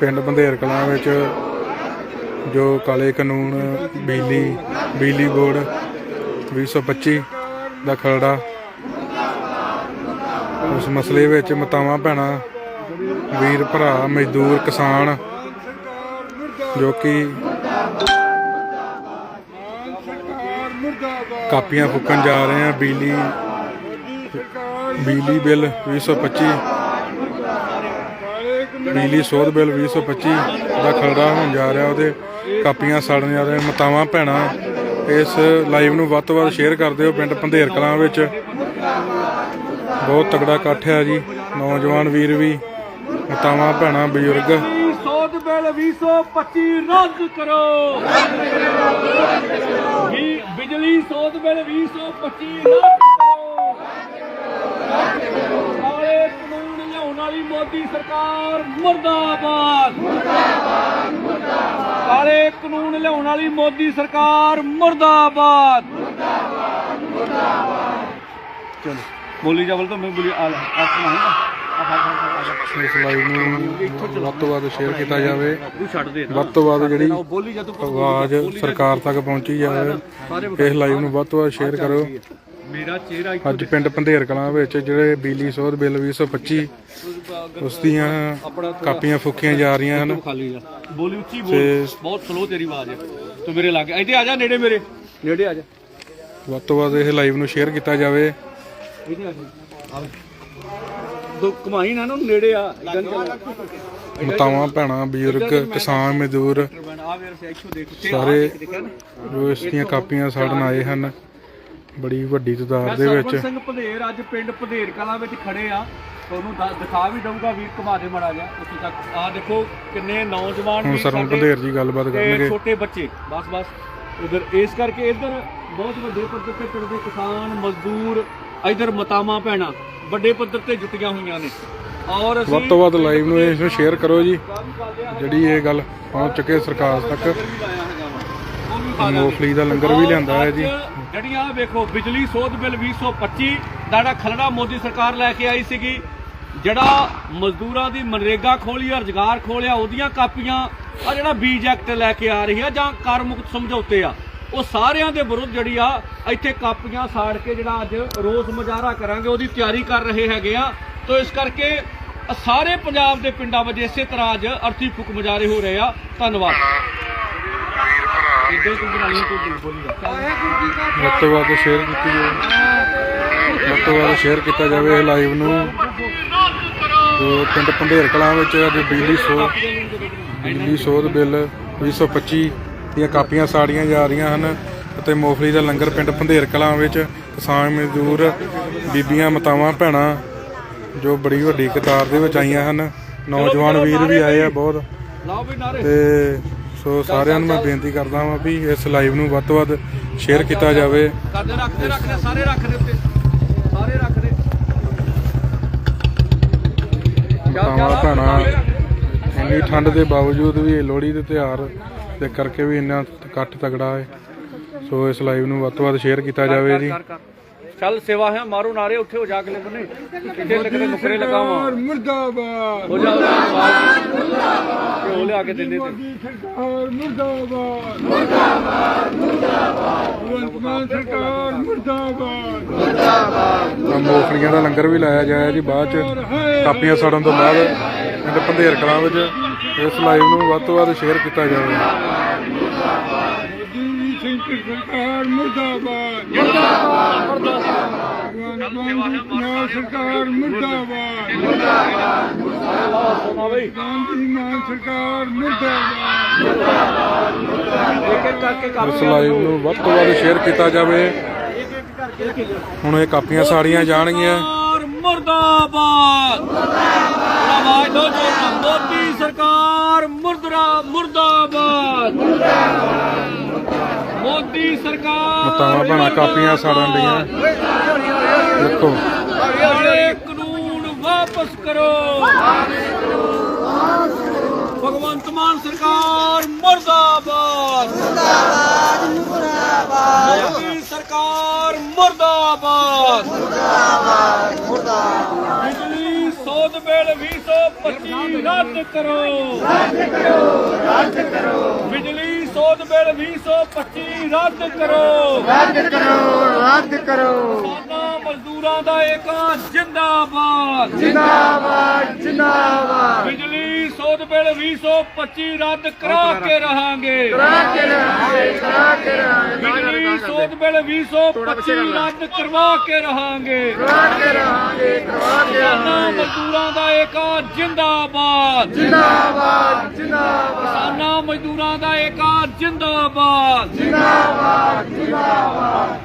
ਪਿੰਡ ਬੰਧੇਰ ਕਲਾਂ ਵਿੱਚ ਜੋ ਕਾਲੇ ਕਾਨੂੰਨ, ਬਿਜਲੀ ਬਿਜਲੀ ਬੋਰਡ 2025 ਦਾ ਖਰੜਾ, ਉਸ ਮਸਲੇ ਵਿੱਚ ਮਤਾਵਾਂ ਭੈਣਾਂ, ਵੀਰ ਭਰਾ, ਮਜ਼ਦੂਰ, ਕਿਸਾਨ, ਜੋ ਕਿ ਕਾਪੀਆਂ ਫੁੱਕਣ ਜਾ ਰਹੇ ਆ, ਬਿਜਲੀ ਬਿਜਲੀ ਬਿੱਲ 2025 ਬਿਜਲੀ ਸੋਧ ਬਿੱਲ 2025 ਦਾ ਖਰੜਾ ਹੋਣ ਜਾ ਰਿਹਾ, ਉਹਦੇ ਕਾਪੀਆਂ ਸਾੜਨ ਜਾ ਰਹੇ ਮਤਾਵਾਂ ਭੈਣਾਂ। ਇਸ ਲਾਈਵ ਨੂੰ ਵੱਧ ਤੋਂ ਵੱਧ ਸ਼ੇਅਰ ਕਰ ਦਿਓ, ਪਿੰਡ ਪੰਧੇਰ ਕਲਾਂ ਵਿੱਚ। ਬਹੁਤ ਤਗੜਾ ਇਕੱਠ ਹੈ ਜੀ, ਨੌਜਵਾਨ ਵੀਰ ਵੀ, ਮਤਾਵਾਂ ਭੈਣਾਂ, ਬਜ਼ੁਰਗ। ਸੋਧ ਬਿੱਲ 2025 ਰੱਦ ਕਰੋ। ਵੀ ਬਿਜਲੀ ਸੋਧ ਬਿੱਲ 2025 ਰੱਦ ਕਰੋ ਕਾਲੇ ਕਾਨੂੰਨ ਲਿਆਉਣ ਵਾਲੀ ਮੋਦੀ ਸਰਕਾਰ ਮੁਰਦਾਬਾਦ। ਕਾਲੇ ਕਾਨੂੰਨ ਲਿਆਉਣ ਵਾਲੀ ਮੋਦੀ ਸਰਕਾਰ ਮੁਰਦਾਬਾਦ। ਚਲੋ ਬੋਲੀ ਜਾਵਲ ਤਾਂ ਮੈਂ ਬੋਲੀ ਆ ਆਪਣਾ ਹੈਗਾ ਆ ਫੜ ਫੜ ਫੜ ਇਸ ਲਾਈਵ ਨੂੰ ਵੱਧ ਤੋਂ ਵੱਧ ਸ਼ੇਅਰ ਕੀਤਾ ਜਾਵੇ। ਵੱਧ ਤੋਂ ਵੱਧ ਜਿਹੜੀ ਆਵਾਜ਼ ਸਰਕਾਰ ਤੱਕ ਪਹੁੰਚੀ ਜਾਵੇ। ਇਸ ਲਾਈਵ ਨੂੰ ਵੱਧ ਤੋਂ ਵੱਧ ਸ਼ੇਅਰ ਕਰੋ। ਅੱਜ ਪਿੰਡ ਪੰਧੇਰ ਕਲਾਂ ਵਿੱਚ ਜਿਹੜੇ ਬਿਜਲੀ ਸੋਧ ਬਿੱਲ 2025 ਉਸ ਦੀਆਂ ਕਾਪੀਆਂ ਫੁੱਕੀਆਂ ਜਾ ਰਹੀਆਂ ਹਨ। ਬੋਲੀ ਉੱਚੀ ਬੋਲ। ਬਹੁਤ ਸਲੋ ਤੇਰੀ ਆਵਾਜ਼ ਹੈ ਤੂੰ ਮੇਰੇ ਲਾਗੇ ਇੱਥੇ ਆ ਜਾ ਨੇੜੇ ਮੇਰੇ। ਨੇੜੇ ਆ ਜਾ। ਵੱਧ ਤੋਂ ਵੱਧ ਇਹ ਲਾਈਵ ਨੂੰ ਸ਼ੇਅਰ ਕੀਤਾ ਜਾਵੇ। ਦੋ ਕਮਾਈ ਨਾ ਨੂੰ ਨੇੜੇ ਆ। ਮਤਾਵਾਂ ਭੈਣਾਂ ਬਜ਼ੁਰਗ ਕਿਸਾਨ ਮਜ਼ਦੂਰ। ਸਾਰੇ ਜੋ ਇਸ ਦੀਆਂ ਕਾਪੀਆਂ ਸਾੜਨ ਆਏ ਹਨ। ਬੜੀ ਵੱਡੀ ਤਾਦਾਦ ਦੇ ਵਿੱਚ। ਸਰਵਨ ਸਿੰਘ ਭਦੇਰ ਅੱਜ ਪਿੰਡ ਭਦੇਰ ਕਲਾਂ ਵਿੱਚ ਖੜੇ ਆ। ਤੁਹਾਨੂੰ ਦ- ਦਿਖਾ ਵੀ ਦਊਗਾ ਵੀਰ ਘੁਮਾ ਦੇ ਮੜਾ ਜਾ ਉੱਥੇ ਤੱਕ। ਆ ਦੇਖੋ ਕਿੰਨੇ ਨੌਜਵਾਨ ਹੁਣ ਵੀਰ ਸਰਵਣ ਸਾਡੇ ਪੰਧੇਰ ਜੀ ਗੱਲਬਾਤ ਤੇ ਕਰਨਗੇ। ਛੋਟੇ ਬੱਚੇ ਬਸ ਬਸ। ਇਧਰ ਇਸ ਕਰਕੇ ਇਧਰ ਬਹੁਤ ਵੱਡੇ ਪੱਧਰ ਤੇ ਪਿੰਡ ਦੇ ਕਿਸਾਨ ਮਜ਼ਦੂਰ ਇਧਰ ਮਤਾਵਾਂ ਭੈਣਾਂ ਵੱਡੇ ਪੱਧਰ ਤੇ ਜੁਟੀਆਂ ਹੋਈਆਂ ਨੇ। ਔਰ ਅਸੀਂ ਵੱਧ ਤੋਂ ਵੱਧ ਲਾਈਵ ਨੂੰ ਇਸ ਨੂੰ ਸ਼ੇਅਰ ਕਰੋ ਜੀ। ਜਿਹੜੀ ਇਹ ਗੱਲ ਪਹੁੰਚ ਚੁੱਕੇ ਸਰਕਾਰ ਤੱਕ ਵੀ ਲਾਇਆ ਹੈਗਾ ਵਾ ਉਹ ਵੀ ਖਾ ਲਾਂਗੇ। ਮੂੰਗਫਲੀ ਦਾ ਲੰਗਰ ਵੀ ਲਿਆਂਦਾ ਹੈ ਜੀ। ਜਿਹੜੀਆਂ ਵੇਖੋ ਬਿਜਲੀ ਸੋਧ ਬਿੱਲ 2025 ਦਾ ਜਿਹੜਾ ਖਲੜਾ ਮੋਦੀ ਸਰਕਾਰ ਲੈ ਕੇ ਆਈ ਸੀਗੀ। ਜਿਹੜਾ ਮਜ਼ਦੂਰਾਂ ਦੀ ਮਨਰੇਗਾ ਖੋਲੀ ਆ ਰੁਜ਼ਗਾਰ ਖੋਲਿਆ ਉਹਦੀਆਂ ਕਾਪੀਆਂ ਆ ਜਿਹੜਾ ਬੀਜ ਐਕਟ ਲੈ ਕੇ ਆ ਰਹੀ ਆ ਜਾਂ ਕਰ ਮੁਕਤ ਸਮਝੌਤੇ ਆ ਉਹ ਸਾਰਿਆਂ ਦੇ ਵਿਰੁੱਧ ਜਿਹੜੀ ਆ ਇੱਥੇ ਕਾਪੀਆਂ ਸਾੜ ਕੇ ਜਿਹੜਾ ਅੱਜ ਰੋਸ ਮੁਜ਼ਾਹਰਾ ਕਰਾਂਗੇ ਉਹਦੀ ਤਿਆਰੀ ਕਰ ਰਹੇ ਹੈਗੇ ਆ। ਤੋਂ ਇਸ ਕਰਕੇ ਸਾਰੇ ਪੰਜਾਬ ਦੇ ਪਿੰਡਾਂ ਵਿੱਚ ਇਸੇ ਤਰ੍ਹਾਂ ਅੱਜ ਅਰਥੀ ਫੁਕ ਮੁਜ਼ਾਹਰੇ ਹੋ ਰਹੇ ਆ। ਧੰਨਵਾਦ। ਇੱਦਾਂ ਤੂੰ ਬਣਾਈ ਤੂੰ ਬੋਲੀ ਜਾ ਵੱਧ ਤੋਂ ਵੱਧ ਸ਼ੇਅਰ ਕੀਤੀ ਜਾਵੇ। ਵੱਧ ਤੋਂ ਵੱਧ ਸ਼ੇਅਰ ਕੀਤਾ ਜਾਵੇ ਇਹ ਲਾਈਵ ਨੂੰ। ਜੋ ਪਿੰਡ ਪੰਧੇਰ ਕਲਾਂ ਵਿੱਚ ਅੱਜ ਬਿਜਲੀ ਸੋਧ ਬਿਜਲੀ ਸੋਧ ਬਿੱਲ 2025 ਦੀਆਂ ਕਾਪੀਆਂ ਸਾੜੀਆਂ ਜਾ ਰਹੀਆਂ ਹਨ ਅਤੇ ਮੋਫਲੀ ਦਾ ਲੰਗਰ ਪਿੰਡ ਪੰਧੇਰ ਕਲਾਂ ਵਿੱਚ ਕਿਸਾਨ ਮਜ਼ਦੂਰ, ਬੀਬੀਆਂ, ਮਤਾਵਾਂ, ਭੈਣਾਂ ਜੋ ਬੜੀ ਵੱਡੀ ਕਤਾਰ ਦੇ ਵਿੱਚ ਆਈਆਂ ਹਨ। ਨੌਜਵਾਨ ਵੀਰ ਵੀ ਆਏ ਆ ਬਹੁਤ। ਲਾਓ ਤੇ ਸੋ ਸਾਰਿਆਂ ਨੂੰ ਮੈਂ ਬੇਨਤੀ ਕਰਦਾ ਹਾਂ ਵੀ ਇਸ ਲਾਈਵ ਨੂੰ ਵੱਧ ਤੋਂ ਵੱਧ ਸ਼ੇਅਰ ਕੀਤਾ ਜਾਵੇ। ਰੱਖਦੇ ਰੱਖਦੇ ਸਾਰੇ ਰੱਖ ਦੇ ਉੱਤੇ। ਸਾਰੇ ਰੱਖ ਦੇ ਮਾਤਾਵਾਂ ਭੈਣਾਂ ਇੰਨੀ ਠੰਡ ਦੇ ਬਾਵਜੂਦ ਵੀ ਲੋਹੜੀ ਦੇ ਤਿਉਹਾਰ ਦੇ ਕਰਕੇ ਵੀ ਇੰਨਾ ਇਕੱਠ ਤਗੜਾ ਹੈ। ਸੋ ਇਸ ਲਾਈਵ ਨੂੰ ਵੱਧ ਤੋਂ ਵੱਧ ਸ਼ੇਅਰ ਕੀਤਾ ਜਾਵੇ ਜੀ। ਚੱਲ ਸੇਵਾ ਹੈ ਮਾਰੋ ਨਾਰੇ ਉੱਥੇ ਹੋ ਜਾ ਅਗਲੇ ਬੰਨੇ ਕਿੱਥੇ ਲੱਗਦੇ ਨੁਕਰੇ ਲਗਾਵਾਂ। ਮੁਰਦਾਬਾਦ ਹੋ ਜਾ ਮੁਰਦਾਬਾਦ। ਹੋ ਲਿਆ ਕੇ ਦਿੰਦੇ ਤੇ। ਸਰਕਾਰ ਮੁਰਦਾਬਾਦ। ਮੁਰਦਾਬਾਦ ਮੁਰਦਾਬਾਦ। ਸਰਕਾਰ ਮੁਰਦਾਬਾਦ। ਤਾਂ ਮੋਫਲੀਆਂ ਦਾ ਲੰਗਰ ਵੀ ਲਾਇਆ ਜਾਇਆ ਜੀ ਬਾਅਦ ਚ। ਕਾਪੀਆਂ ਸੜਨ ਤੋਂ ਬਾਅਦ ਪਿੰਡ ਪੰਧੇਰ ਕਲਾਂ ਵਿੱਚ ਇਸ ਲਾਈਵ ਨੂੰ ਵੱਧ ਤੋਂ ਵੱਧ ਸ਼ੇਅਰ ਕੀਤਾ ਜਾਵੇ। ਸਰਕਾਰ ਮੁਰਦਾਬਾਦ। ਮੁਰਦਾਬਾਦ। ਮੁਰਦਾਬਾਦ ਸਰਕਾਰ ਮੁਰਦਾਬਾਦ। ਗਾਂਧੀ ਮਾਨ ਸਰਕਾਰ ਮੁਰਦਾਬਾਦ। ਕਰਕੇ ਕਰ ਇਸ ਲਾਈਵ ਨੂੰ ਵੱਧ ਤੋਂ ਵੱਧ ਸ਼ੇਅਰ ਕੀਤਾ ਜਾਵੇ। ਹੁਣ ਇਹ ਕਾਪੀਆਂ ਸਾੜੀਆਂ ਜਾਣਗੀਆਂ। ਮੁਰਦਾਬਾਦ। ਮੁਰਦਾਬਾਦ ਮੋਦੀ ਸਰਕਾਰ ਮੁਰਦਰਾ ਮੁਰਦਾਬਾਦ। ਮੋਦੀ ਸਰਕਾਰ ਮਤਾਵਾਂ ਭੈਣਾਂ ਕਾਪੀਆਂ ਸਾੜਨ ਦੀਆਂ। ਦੇਖੋ। ਕਾਲੇ ਕਾਨੂੰਨ ਵਾਪਸ ਕਰੋ। ਭਗਵੰਤ ਮਾਨ ਸਰਕਾਰ ਮੁਰਦਾਬਾਦ। ਮੁਰਦਾਬਾਦ ਮੁਰਦਾਬਾਦ ਮੋਦੀ ਸਰਕਾਰ ਮੁਰਦਾਬਾਦ। ਮੁਰਦਾਬਾਦ ਮੁਰਦਾਬਾਦ ਬਿਜਲੀ ਸੋਧ ਬਿੱਲ 2025 2025 ਰੱਦ ਕਰੋ। ਰੱਦ ਕਰੋ ਰੱਦ ਕਰੋ। ਬਿਜਲੀ ਸੋਧ ਬਿੱਲ 2025 ਰੱਦ ਕਰੋ। ਰੱਦ ਕਰੋ ਰੱਦ ਕਰੋ। ਕਿਸਾਨਾਂ ਮਜ਼ਦੂਰਾਂ ਦਾ ਏਕਾ ਜਿੰਦਾਬਾਦ। ਜਿੰਦਾਬਾਦ ਜਿੰਦਾਬਾਦ। ਬਿਜਲੀ ਸੋਧ ਬਿੱਲ 2025 ਰੱਦ ਕਰਾ ਕੇ ਰਹਾਂਗੇ। ਕਰਾ ਕੇ ਰਹਾਂਗੇ ਕਰਾ ਕੇ ਰਹਾਂਗੇ। ਸੋਧ ਬਿੱਲ 2025 ਰੱਦ ਕਰਵਾ ਕੇ ਰਹਾਂਗੇ। ਕਰਾ ਕੇ ਰਹਾਂਗੇ ਕਰਵਾ ਕੇ ਕਿਸਾਨਾਂ ਮਜ਼ਦੂਰਾਂ ਦਾ ਏਕਾ ਜਿੰਦਾਬਾਦ। ਜਿੰਦਾਬਾਦ ਜਿੰਦਾਬਾਦ। ਕਿਸਾਨਾਂ ਮਜ਼ਦੂਰਾਂ ਦਾ ਏਕਾ ਜਿੰਦਾਬਾਦ। ਜਿੰਦਾਬਾਦ ਜਿੰਦਾਬਾਦ।